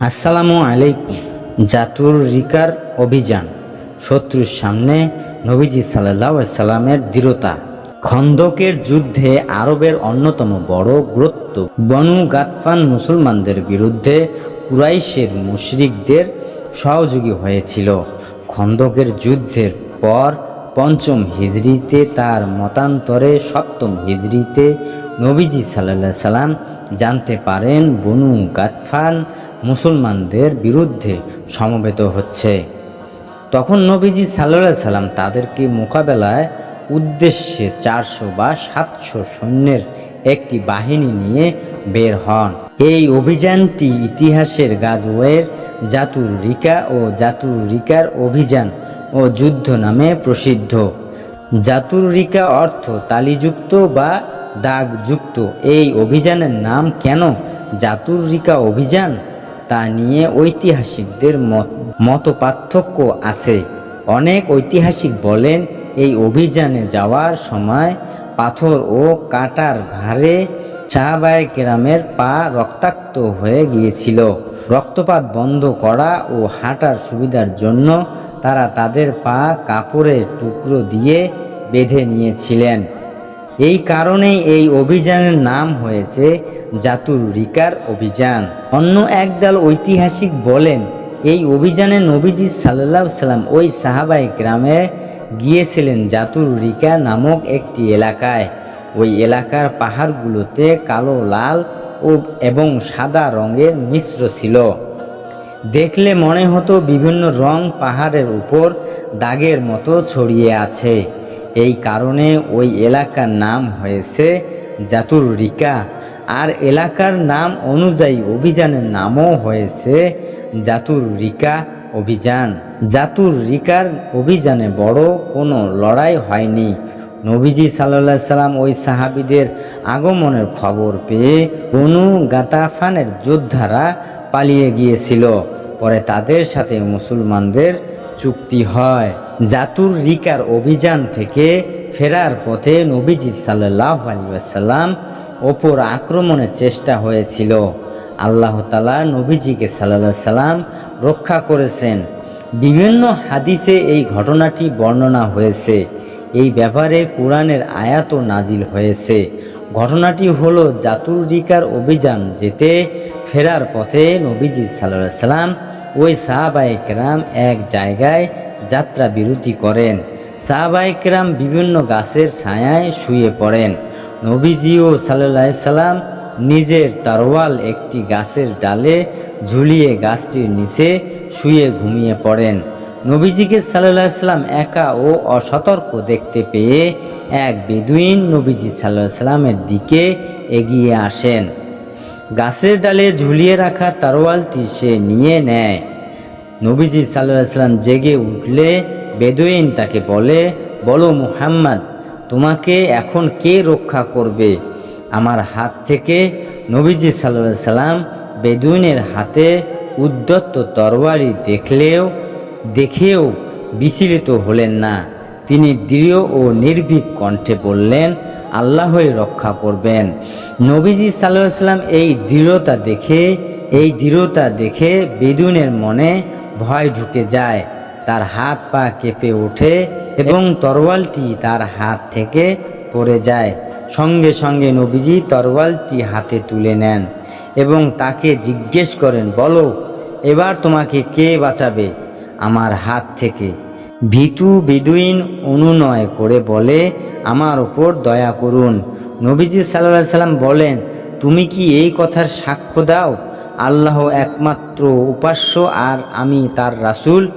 আসসালামু আলাইকুম। জাতুর রিকার অভিযান। শত্রুর সামনে নবীজি সাল্লাহ সাল্লামের দৃঢ়তা। খন্দকের যুদ্ধে আরবের অন্যতম বড় গুরুত্ব। বনু গাতফান মুসলমানদের বিরুদ্ধে কুরাইশের মুশরিকদের সহযোগী হয়েছিল। খন্দকের যুদ্ধের পর পঞ্চম হিজরিতে তার মতান্তরে সপ্তম হিজরিতে নবীজি সাল্লাহ সাল্লাম জানতে পারেন বনু গাতফান মুসলমানদের বিরুদ্ধে সমবেত হচ্ছে। তখন নবীজি সাল্লাহ সাল্লাম তাদেরকে মোকাবেলায় উদ্দেশ্যে চারশো বা সাতশো সৈন্যের একটি বাহিনী নিয়ে বের হন। এই অভিযানটি ইতিহাসের গাজওয়ের জাতুর রিকা ও জাতুর রিকার অভিযান ও যুদ্ধ নামে প্রসিদ্ধ। জাতুর রিকা অর্থ তালিযুক্ত বা দাগযুক্ত। এই অভিযানের নাম কেন জাতুর রিকা অভিযান? তা নিয়ে ঐতিহাসিকদের মত মত পার্থক্য আছে। অনেক ঐতিহাসিক বলেন, এই অভিযানে যাওয়ার সময় পাথর ও কাটার ঘাড়ে সাহাবায় কেরামের পা রক্তাক্ত হয়ে গিয়েছিল। রক্তপাত বন্ধ করা ও হাঁটার সুবিধার জন্য তারা তাদের পা কাপড়ের টুকরো দিয়ে বেঁধে নিয়েছিলেন। এই কারণেই এই অভিযানের নাম হয়েছে জাতুর রিকার অভিযান। অন্য একদল ঐতিহাসিক বলেন, এই অভিযানে নবীজি সাল্লাহ সাল্লাম ওই সাহাবাই গ্রামে গিয়েছিলেন জাতুর রিকা নামক একটি এলাকায়। ওই এলাকার পাহাড়গুলোতে কালো, লাল ও এবং সাদা রঙের মিশ্র ছিল। দেখলে মনে হতো বিভিন্ন রং পাহাড়ের উপর দাগের মতো ছড়িয়ে আছে। এই কারণে ওই এলাকার নাম হয়েছে জাতুর রিকা আর এলাকার নাম অনুযায়ী অভিযানের নামও হয়েছে জাতুর রিকা অভিযান। জাতুর রিকার অভিযানে বড় কোনো লড়াই হয়নি। নবীজি সাল্লাহ সাল্লাম ওই সাহাবিদের আগমনের খবর পেয়ে বনু গাতাফানের যোদ্ধারা পালিয়ে গিয়েছিল। পরে তাদের সাথে মুসলমানদের চুক্তি হয়। জাতুর রিকার অভিযান থেকে ফেরার পথে নবীজি সাল্লাহ আলিয়াল্লাম ওপর আক্রমণের চেষ্টা হয়েছিল। আল্লাহ তালা নবীজিকে সাল্লাহ সাল্লাম রক্ষা করেছেন। বিভিন্ন হাদিসে এই ঘটনাটি বর্ণনা হয়েছে। এই ব্যাপারে কোরআনের আয়াত নাজিল হয়েছে। ঘটনাটি হলো জাতুর রিকার অভিযান যেতে ফেরার পথে নবীজি সাল্লাম ওই সাহাবাইকরাম এক জায়গায় যাত্রা বিরতি করেন। সাহাবাইকরাম বিভিন্ন গাছের ছায়ায় শুয়ে পড়েন। নবীজিও সাল্লাহ সাল্লাম নিজের তারওয়াল একটি গাছের ডালে ঝুলিয়ে গাছটির নিচে শুয়ে ঘুমিয়ে পড়েন। নবীজিকে সাল্লাহ সাল্লাম একা ও অসতর্ক দেখতে পেয়ে এক বেদুইন নবীজি সাল্লাহ সাল্লামের দিকে এগিয়ে আসেন। গাছের ডালে ঝুলিয়ে রাখা তারওয়ালটি সে নিয়ে নেয়। নবীজি সাল্লাম জেগে উঠলে, বেদুইন তাকে বলে, বলো মুহাম্মদ, তোমাকে এখন কে রক্ষা করবে? আমার হাত থেকে নবীজি সাল্লাহ সাল্লাম বেদুইনের হাতে উদ্যত্ত তরবারি দেখলেও, দেখেও বিচলিত হলেন না। তিনি দৃঢ় ও নির্ভীক কণ্ঠে বললেন, আল্লাহই রক্ষা করবেন। নবীজি সাল্লাম এই দৃঢ়তা দেখে, এই দৃঢ়তা দেখে বেদুনের মনে ভয় ঢুকে যায়। তার হাত পা কেঁপে ওঠে এবং তরোয়ালটি তার হাত থেকে পড়ে যায়। সঙ্গে সঙ্গে নবীজি তরোয়ালটি হাতে তুলে নেন এবং তাকে জিজ্ঞেস করেন, বলো, এবার তোমাকে কে বাঁচাবে আমার হাত থেকে? ভীতু বেদুইন অনুনয় করে বলে, আমার ওপর দয়া করুন। নবীজি সাল্লাহ সাল্লাম বলেন, তুমি কি এই কথার সাক্ষ্য দাও? আল্লাহ একমাত্র উপাস্য আর আমি তার রাসূল।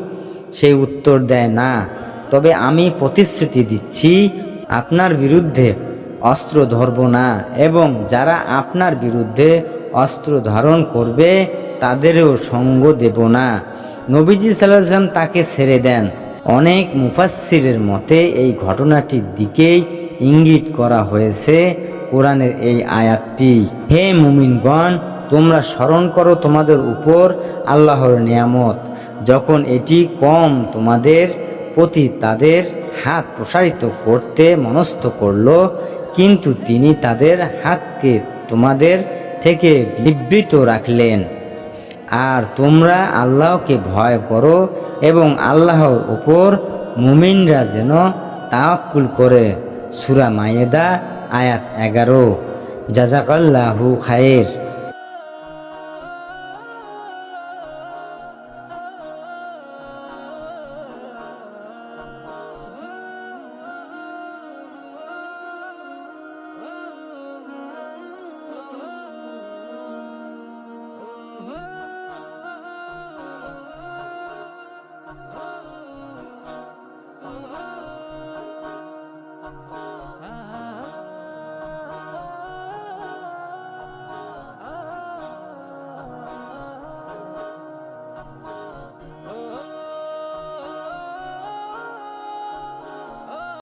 সে উত্তর দেয়, না, তবে আমি প্রতিশ্রুতি দিচ্ছি আপনার বিরুদ্ধে অস্ত্র ধরব না এবং যারা আপনার বিরুদ্ধে অস্ত্র ধারণ করবে তাদেরও সঙ্গ দেব না। নবীজি সাল্লাম তাকে ছেড়ে দেন। অনেক মুফাসসিরের মতে এই ঘটনাটির দিকেই ইঙ্গিত করা হয়েছে কোরআনের এই আয়াতটি। হে মুমিনগণ, তোমরা স্মরণ করো তোমাদের উপর আল্লাহর নিয়ামত। যখন এটি কম তোমাদের প্রতি তাদের হাত প্রসারিত করতে মনস্থ করল, কিন্তু তিনি তাদের হাতকে তোমাদের থেকে বিবৃত রাখলেন। আর তোমরা আল্লাহকে ভয় করো এবং আল্লাহর উপর মুমিনরা যেন তাওয়াক্কুল করে। সুরা মায়েদা, আয়াত এগারো। জাজাকাল্লাহু খায়ের